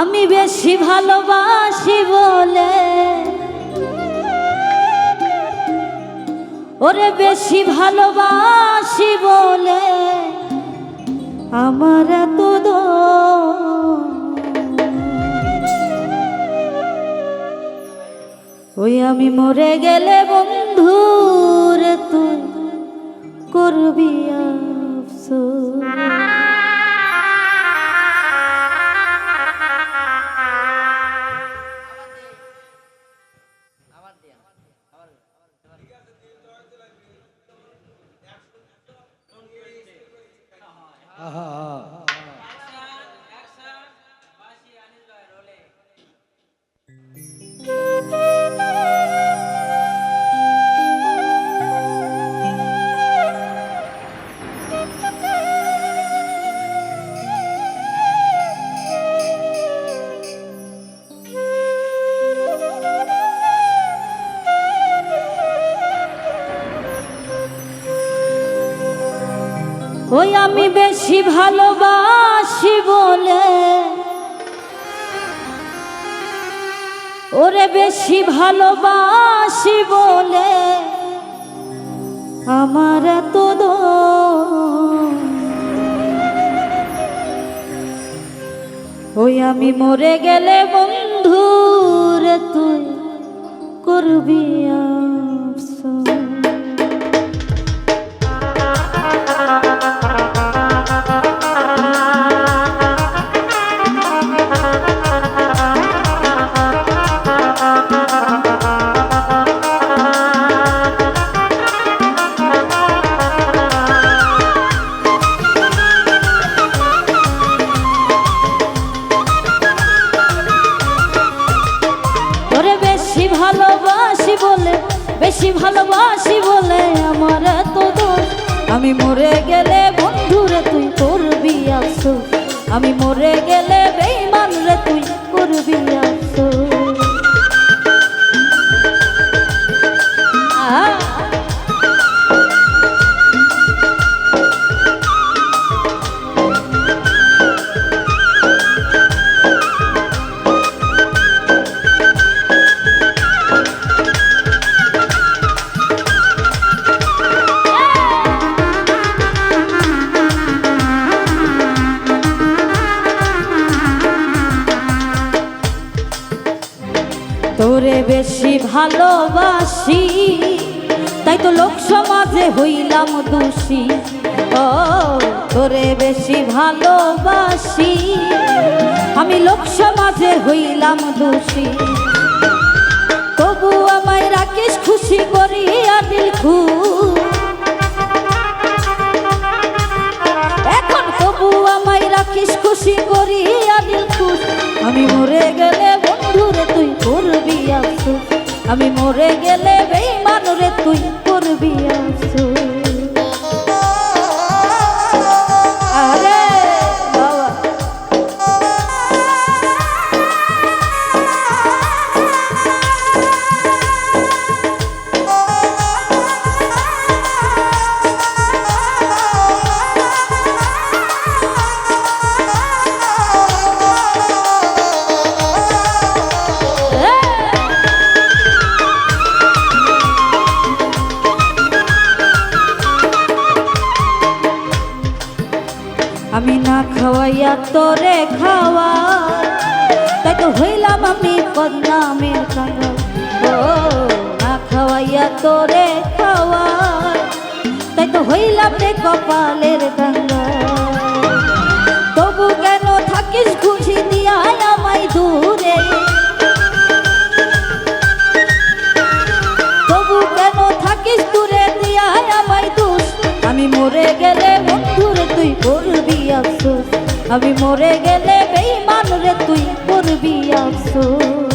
আমি বেশি ভালোবাসি বলে ওরে বেশি ভালোবাসি বলে আমার এত। ওই আমি মরে গেলে বন্ধুর তুই করবি আফসোস 啊啊啊！ওই আমি বেশি ভালোবাসি বলে। ওরে বেশি ভালোবাসি বলে। আমার এত। ওই আমি মরে গেলে বন্ধু রে তুই করবি ভালোবাসি বলে আমার এত দোষ। আমি মরে গেলে বন্ধুরে তুই করবি আফসোস। আমি মরে গেলে বেইমান রে তুই করবি আফসোস। তোরে বেশি ভালোবাসি, তাই তো লোক সমাজে হইলাম দোষী। ও তোরে বেশি ভালোবাসি, আমি লোক সমাজে হইলাম দোষী। তবু আমায় রাখিস খুশি করি আদিল খুব আমি মরে গেলে বেইমানুরে তুই করবি আফসোস। খাওয়াইয়া তোরে খাওয়া। তাই তো হইলাম আমি বদনামের কাঙ্গাল ও, না খাওয়াইয়া তোরে খাওয়া। তাই তো হইলাম রে কপালের কাঙ্গাল তবু কেন থাকিস খুশি দিয়া আমায় দূরে? তবু কেন থাকিস দূরে দিয়া আমায় দোষ আমি মরে গেলে বন্ধুরে তুই করবি আফসোস আমি মরে গেলে বেইমান রে তুই করবি আফসোস।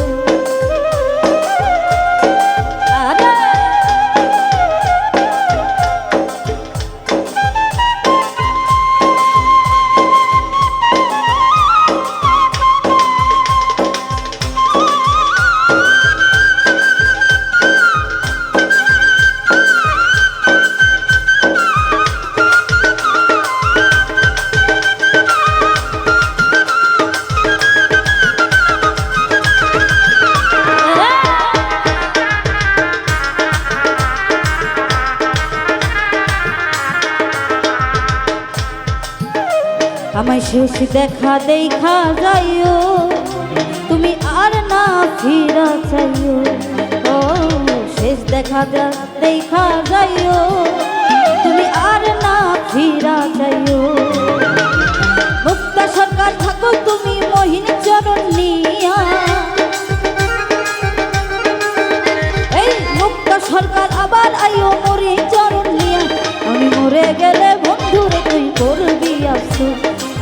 শেষ দেখা দেখা যাইও। তুমি আর না ফিরা চাইও। শেষ দেখা দেখা যাইও। তুমি আর না ফিরা চাইও।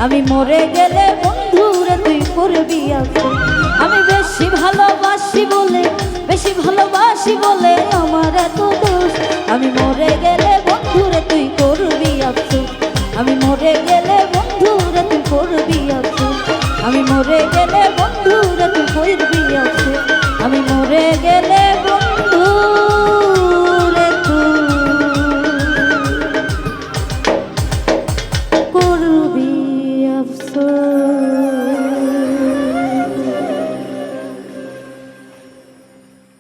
আমি মরে গেলে বন্ধুরে তুই করবি আসো আমি বেশি ভালোবাসি বলে, বেশি ভালোবাসি বলে আমার এত দোষ। আমি মরে গেলে বন্ধুরে তুই